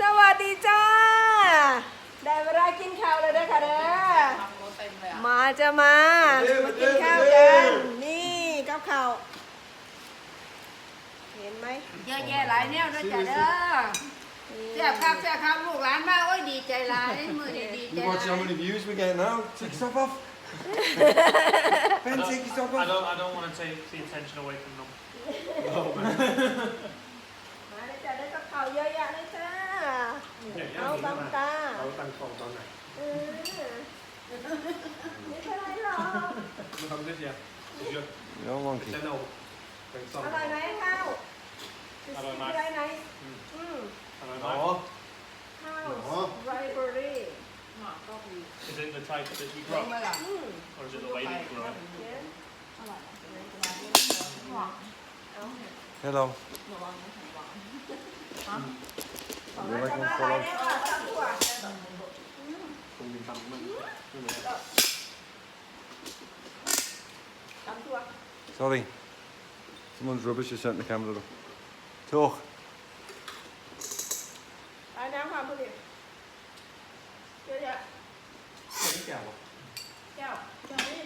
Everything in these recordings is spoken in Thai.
สวัสดีจ้า ได้เวลากินข้าวแล้วเด้อค่ะเด้อทำรถเต็มเลยอะมาจะมา มากินข้าวกัน นี่กับข้าวเห็นไหมเยอะแยะหลายแนวด้วยจ้ะเด้อแซ่บครับแซ่บครับลูกหลานมาโอ้ยดีใจหลายมือนี้ดีใจ You ห watch how ลาย many views we get now? Take your top off. ben, take your top I off. don't, I don't want to take the attention away from them. มาเลยจ้าได้กับข้าวเยอะแยะเลยจ้า เอาตามตาเราตั้งกล่องตอนไหนเออไม่เป็นไรหรอกมันทำได้เดียวเยอะ No monkey. จะเอาเป็นซองอร่อยไหมข้าวอร่อยมาก อร่อยไหมอืม Am I อ๋อ right? ข้าวอ๋อไรเบอรี่หมอกก็มี Is it the type that you เลี้ยง grow, มาหลังอืม or is it the way that you grow? it? เดี๋ยวหมอก Hello. ระวังนะระวัง You like จะ one มา follow? ขายได้ว่าตำถั่วตรงนี้ทำมันไม่เหมือนตำถั่ว Sorry. Someone's rubbish just sent the camera up. Talk. ขายน้ำความผลิตเยอะแยะไม่แก่วะแก้วแก้วนี่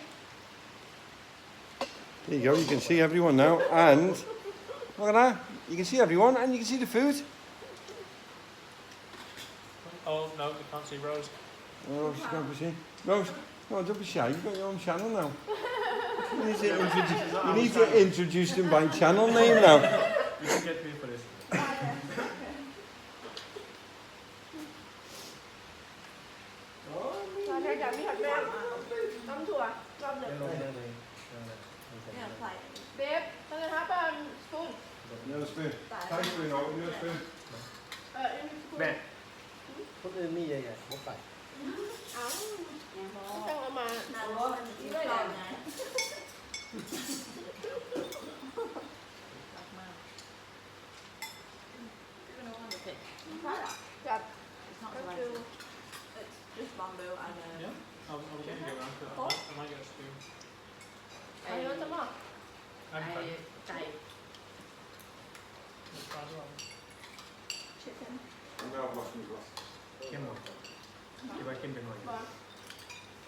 There you go. You can see everyone now. And look at that. You can see everyone and you can see the food. Oh no, you can't see Rose. Oh, she's going to see. Rose, no, don't be shy. You've got your own channel now. You need to introduce, you need to introduce them by channel name now. You can get me for this ตอนนี้อยากมีผัดแม่ตำถั่วรอบหนึ่งได้ลงได้เลยเนี่ยใส่เบฟตอนนี้ครับเป็นสปูน No spoon. Thanks for no, no spoon. เออนี่สปูนแม่ คนอื่นมีใหญ่ๆพวกไก่เอ้าต้องเอามาหน้ารถมันกินข้าวไงรักมากไม่รู้ว่ามันเผ็ดจัด It's not ก็ like คือ it's just bamboo and uh, Yeah. I'll, I'll get you go around to it. I might, I might get a spoon. ไอ้รสจะมากไอ้ Okay. ไก่ Let's try as well. ชิคเก้น I'm going to wash my glass. เข้มหมดคิดว่าเข้มไปหน่อยบอล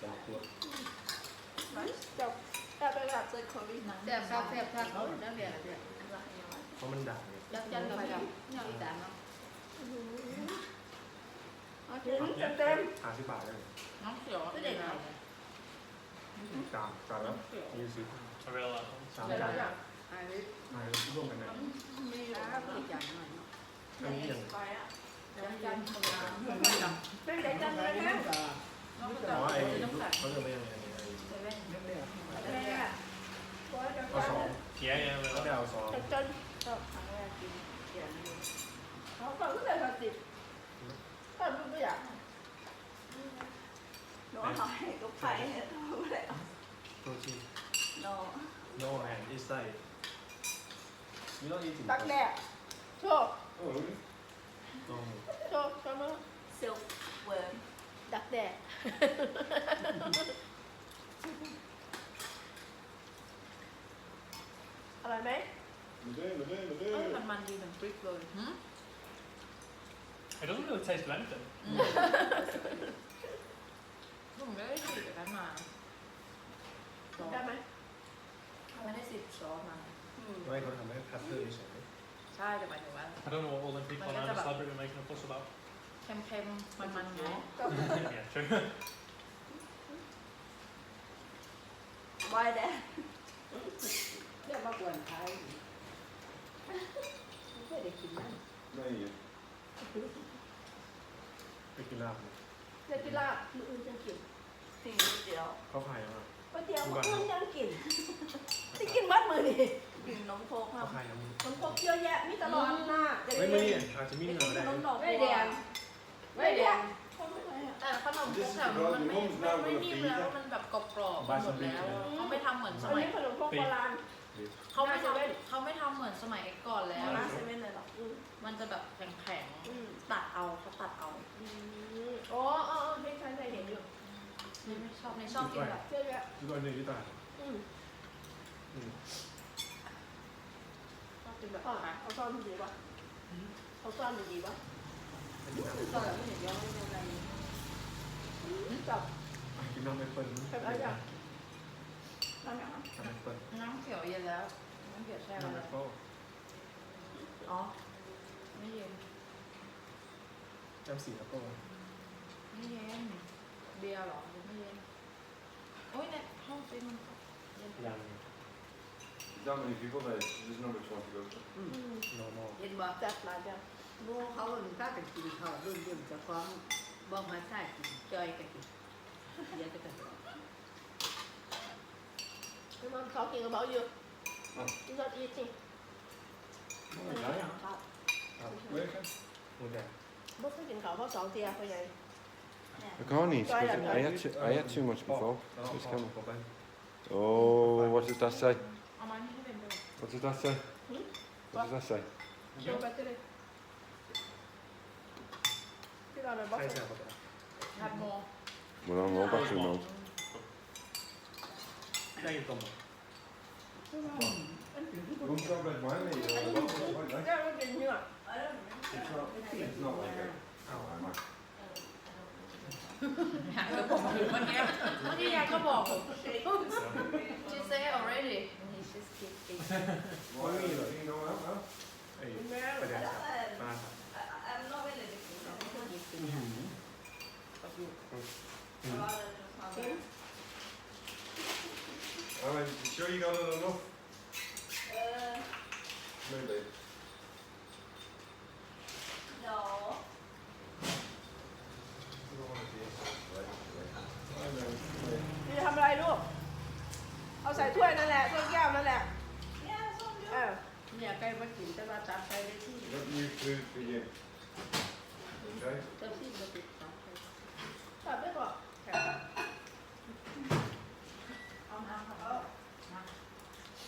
สองขวดจับจับไปแบบแซ่บครับแซ่บครับเอาได้เบียร์เบียร์เพราะมันด่างไงยักษ์ยันกับพี่เนี่ยอีสานเนาะเอาถึงเต็มเต็มห้าสิบบาทเลยน้องเขียวไม่ได้ไงจานจานแล้วยี่สิบ I really like them. สามเดี๋ยวจานเราไอ้มาร่วมกันนะมีอยู่อีกอย่างหน่อยเนาะอันนี้อย่าง ไปอะยักษ์ยันทำงานเป็นเด็กจังเลยนะอ๋อไอ้เขาเรียกว่ายังไงเซเว่นแม่โอ้ยจังเอาสอง Yeah, yeah, เขา really. ได้เอาสองจังจังก็ครั้งแรกกินเขียนอยู่เขาก็รู้แต่ภาษีก็รู้ไม่อยากหนูเอาให้ก็ไปเอาแล้วตัวชีน no man is like you don't eat ตักแดดโชค ต้องโชว์โชว์มือเซลเวิร์มดักแดด อร่อยไหม Madee, madee, เอ้ย madee. มันมันดีเหมือนพริกเลยหืม It doesn't really taste of anything. ผมไม่ได้ฉีดแบบนั้นมาซอสได้ไหมไม่ได้ฉีดซอสมา ไม่เขาทำให้พัตเตอร์เฉยใช่แต่หมายถึงว่า I don't know what all them people Well, on that's our about- celebrity are making a fuss about. เค็มๆ มันๆไง yeah, true. วายแดดเรียกว่ากวนไทยไม่เคยได้กินนั่น There you ไปกินลาบเลยเนติลาบมืออื่นจังกินสิ่งเดียวเขาขายยังไงก๋วยเตี๋ยวมืออื่นจังกินที่กินมัดมือนี่ กินนมโคกครัเขาบขายยังไงมันพกเยอะแยะมีตลอดหน้าจะไม่ได้ไม่อาจจะมีไปเงิกินนได้ขนมดอกไม่บัวแดงไม่แดงแต่ขนมพวกแถวนี้มันไม่ไม่ไม่นิ่มแล้วมันแบบกรอบๆหมดแล้วเขาไม่ทำเหมือนสอันมัยนี้ขนมพกโบราณเขาไม่ทำเขาไม่ทำเหมือนสมัยก่อนแล้วร้านเซเว่นเลยเหรออืมมันจะแบบแข็งอืมๆตัดเอาเขาตัดเอาอืมอ๋ออ๋ออ๋อให้ฉันได้เห็นอยู่ไม่ชอบในชอบกินแบบเยอะแยะทุกคนนี่ที่ตาอืม ชอบกินแบบอะเอาซ่อนดีๆวะเอาซ่อนดีๆวะก็ไม่เห็นยังไม่เป็นไรจับกินน้ำไม่เปิ้ลเป็นอะไรอย่างน้ำอย่างน้ำเขียวเย็นแล้วน้ำเขียวแช่แล้วอ๋อไม่เย็นน้ำสีแล้วก็ไม่เย็นเบียร์หรอหรือไม่เย็นโอ้ยเนี่ยห้องซีมันเย็นยัง That many people there, there's not much one to go to. normal เย็นบ่จัดหลายจังโม่เขาหนึ่งถ้าเป็นกินเขารุ่นรุ่นจะฟ้องบอกมาใช่กินจอยกันกินเย็นกันพี่มันเขากินกระเป๋าเยอะที่รถอีจริงครับ Where can? หมูแดงบ่เคยกินข้าวเพราะสองเทียเขาใหญ่ I can't eat. 'cause Try that, I had too, I had too much before. แล้ว It's ก็ coming. ก็ไป Oh, what does that say? เอามาให้เป็นด้วย What does that say? What does that say? เดี๋ยวไปเจอเลยที่เราเลยบอก ใช่ใช่ก็ไป ผัดโม We're on low battery mode. ได้ยินตรงไหม Don't stop red wine, mate. อันนี้เจ้าเรากินเนื้อ It's not, it's not like a... Oh, I'm not. อยากจะบอกเมื่อกี้เมื่อกี้ยายก็บอก she say already she's keeping Why are you letting go out now? ไอ้แม่ประเด็นมา I'm not really looking Alright, you sure you got it enough?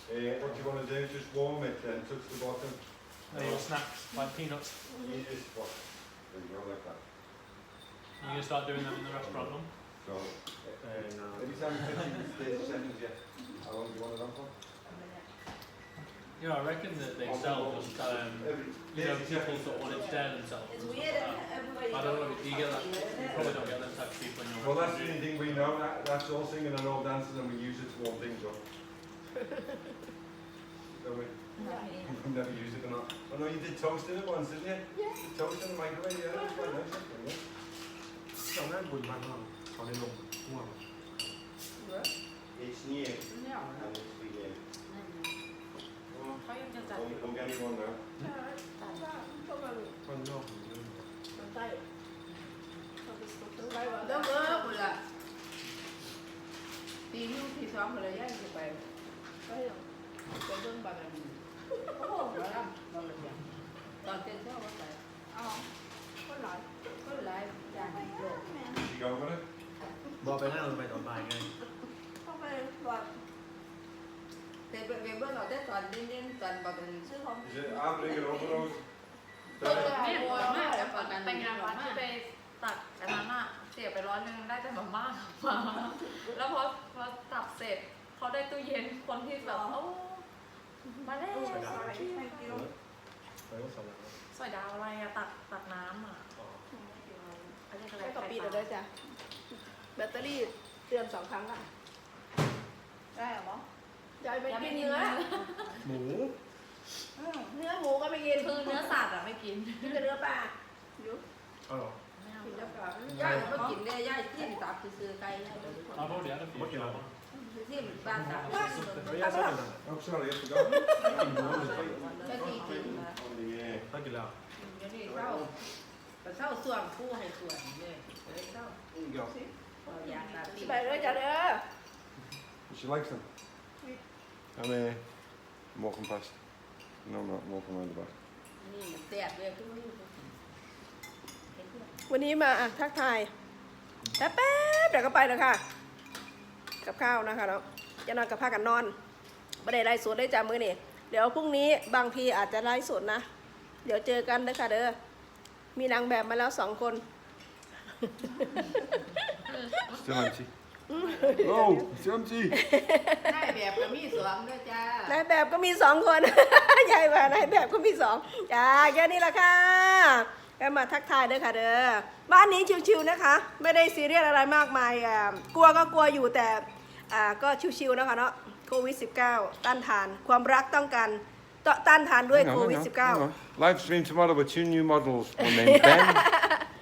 Uh, what do you want to do? Just warm it and touch the bottom. They're snacks, like peanuts. You just what? There you go, like that. you going to start doing that in the restaurant, mum? So, uh, every time you touch it, it's 30 seconds, yeah. How long do you want it on for? You know, I reckon that they sell just, um, you know, people that want to stare themselves. It's weird that. everybody. I don't know, do you get that? You probably don't get that type of people in your Well, that's the only thing we know. That, that's all singing and all dancing, and we use it to warm things up. Don't we? We've never used it or not. I know you did toast in it once, didn't you? Yeah. Did toast in the microwave, yeah, that's quite nice. Actually, yeah. ตอนนั้นบุญมันเราเขาได้ลงม่วง It's new เนี่ย and it's for you. เขายังจะจัด Don't, don't get anyone now. ใช่ตัดว่าพวกมันข้างนอกผมเริ่มมันใต้เราไปสุกทั้งไรวะเด้อเด้อคนละตีนิ้วที่สองคนละย่างจะไปไปหรอไปเบิ่งบางอันโอ้โหแล้วบางอันตอนเต้นเช้าว่าไปอ้าวคนหลายก็หลายอย่างโลก You go with it? บอกไปหน้าเราไปตอนบ่ายไงต้องไปตรวจแต่เบิ่งเราได้ตอนเล่นๆตอนบางอันชื่อของ Is it? I'll bring it over those. เออแม่บัวมากแต่ประกันไปงานวัดที่ไปตักอันนั้นอะเสียไปร้อยหนึงได้แต่มาม่ามาแล้วพอพอตักเสร็จ เขาได้ตู้เย็นคนที่แบบโอ้มาแล้วใส่ดาวไม่กินไปว่าสองหลังสวยดาวอะไรอะตักตักน้ำอะอ๋ออันนี้อะไรไม่ก็ไข่ปิดปลาเลยจ้ะแบตเตอรี่เตือนสองครั้งอะได้เหรอยายไปกินเนื้อหมูเนื้อหมูก็ไม่กินคือเนื้อสัตว์อะไม่กินกินแต่เนื้อปลาอยู่เอาหรอไม่เอากินเนื้อปลาย่ายก็กินได้ย่ายที่ตับซื้อไก่ย่าย I've already had a few. What you like? ที่บ้านตับไม่ยากสักหน่อย Oh, sorry, I forgot. ก็ดีจริง On the air. ต้องกินแล้วเดี๋ยวนี้เศร้าเศร้าส่วนผู้ให้ส่วนเลยเลยเศร้า Ja. อยากตัดไปเลยจ้ะเด้อ She likes them. I'm uh, I'm walking past. No, I'm not I'm walking around the back. นี่แซ่บเลยทุกมื้อวันนี้มาอะทักทายแป๊บแป๊บเดี๋ยวก็ไปแล้วค่ะ กับข้าวนะคะเนาะจะนอนกับผ้ากันนอนไม่ได้ไล่สดได้จ้ามือนี่เดี๋ยวพรุ่งนี้บางทีอาจจะไล่สดนะ เดี๋ยวเจอกันเด้อค่ะเด้อมีนางแบบมาแล้วสองคน Still empty. no, it's empty. ได้แบบก็มีสวมด้วยจ้า นายแบบก็มีสองคนใหญ่กว่านายแบบก็มีสองจ้าแค่นี้ละค่ะ ก็มาทักทายเด้อค่ะเด้อบ้านนี้ชิวๆนะคะ ไม่ได้ซีเรียสอะไรมากมายอ่ากลัวก็กลัวอยู่แต่อ่าก็ชิวๆนะคะเนาะโควิด -19 ต้านทานความรักต้องการต่อต้านทานด้วย Hang on, โควิด hang on, hang 19 on. Live stream tomorrow with two new models. One named Ben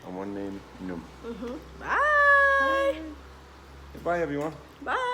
and one named Num. บาย Bye, everyone. บาย